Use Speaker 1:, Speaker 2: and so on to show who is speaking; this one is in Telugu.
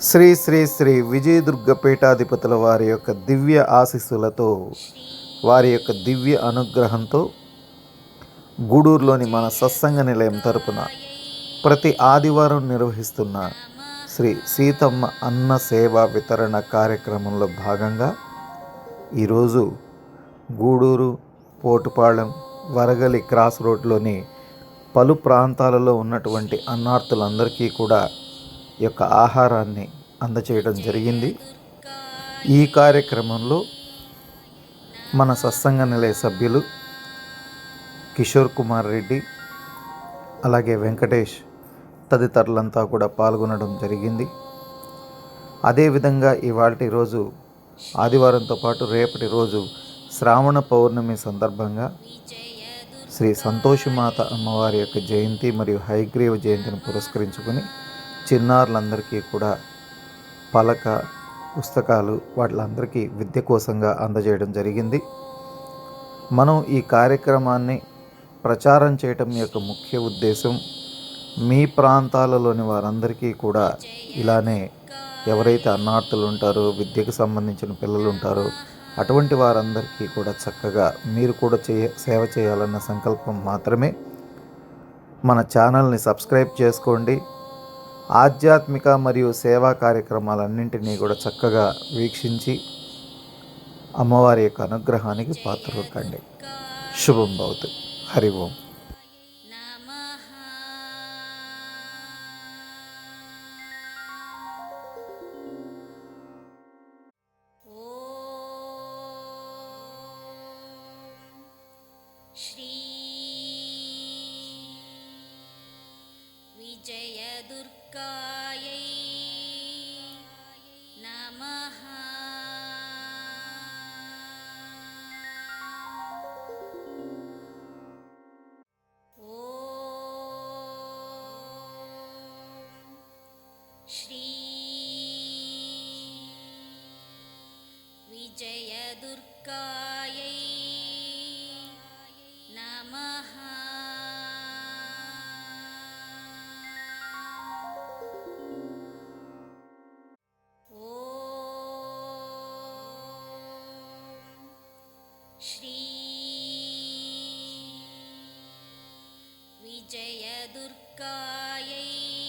Speaker 1: శ్రీ శ్రీ శ్రీ విజయదుర్గ పీఠాధిపతుల వారి యొక్క దివ్య ఆశీస్సులతో వారి యొక్క దివ్య అనుగ్రహంతో గూడూరులోని మన సత్సంగ నిలయం తరపున ప్రతి ఆదివారం నిర్వహిస్తున్న శ్రీ సీతమ్మ అన్న సేవ వితరణ కార్యక్రమంలో భాగంగా ఈరోజు గూడూరు పోటుపాళెం వరగలి క్రాస్ రోడ్లోని పలు ప్రాంతాలలో ఉన్నటువంటి అన్నార్థులందరికీ కూడా యొక్క ఆహారాన్ని అందచేయడం జరిగింది. ఈ కార్యక్రమంలో మన సత్సంగ నిలయ సభ్యులు కిషోర్ కుమార్ రెడ్డి అలాగే వెంకటేష్ తదితరులంతా కూడా పాల్గొనడం జరిగింది. అదేవిధంగా ఇవాళ రోజు ఆదివారంతో పాటు రేపటి రోజు శ్రావణ పౌర్ణమి సందర్భంగా శ్రీ సంతోషిమాత అమ్మవారి యొక్క జయంతి మరియు హైగ్రీవ జయంతిని పురస్కరించుకొని చిన్నారులందరికీ కూడా పలక పుస్తకాలు వాటిలందరికీ విద్య కోసంగా అందజేయడం జరిగింది. మనం ఈ కార్యక్రమాన్ని ప్రచారం చేయటం యొక్క ముఖ్య ఉద్దేశం మీ ప్రాంతాలలోని వారందరికీ కూడా ఇలానే ఎవరైతే అన్నార్థులు ఉంటారో విద్యకు సంబంధించిన పిల్లలు ఉంటారో అటువంటి వారందరికీ కూడా చక్కగా మీరు కూడా చేయ సేవ చేయాలన్న సంకల్పం మాత్రమే. మన ఛానల్ని సబ్స్క్రైబ్ చేసుకోండి. ఆధ్యాత్మిక మరియు సేవా కార్యక్రమాలన్నింటినీ కూడా చక్కగా వీక్షించి అమ్మవారి యొక్క అనుగ్రహానికి పాత్రలు కండి. శుభం భవతు. హరి ఓం.
Speaker 2: విజయదుర్గాయై నమః ఓం శ్రీ విజయదుర్గాయై శ్రీ విజయదుర్గాయై